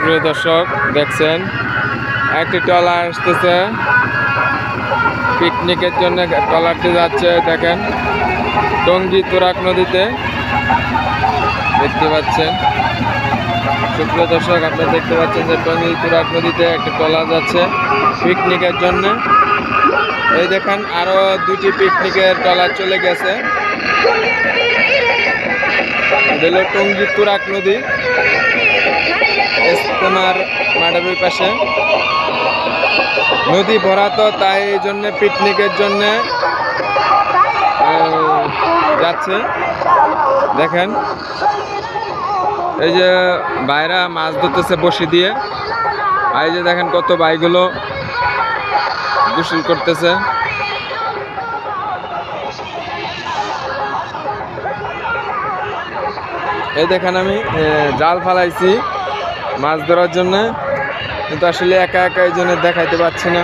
সুপ্রিয় দর্শক, দেখছেন? একটি ট্রলার আসতেছে। পিকনিকের জন্য ট্রলারটি যাচ্ছে, দেখেন। টঙ্গী তুরাক নদীতে। দেখতে পাচ্ছেন। সুপ্রিয় দর্শক, আপনারা দেখতে পাচ্ছেন যে টঙ্গী তুরাক নদীতে একটি ট্রলার যাচ্ছে পিকনিকের জন্য। এই দেখেন, আরও দুটি পিকনিকের ট্রলার চলে গেছে। টঙ্গী তুরাক নদী। মাঠের ওই পাশে। নদী ভরা তো তাই জন্য পিকনিকের জন্য যাচ্ছে। দেখেন, এই যে বাইরা মাছ ধরতেছে বসি দিয়ে, আর এই যে দেখেন কত বাইগুলো গোসল করতেছে। এই দেখেন আমি জাল ফালাইছি। মাছ ধরার জন্য কিন্তু আসলে একা একা এই জন্য দেখাইতে পারছি না।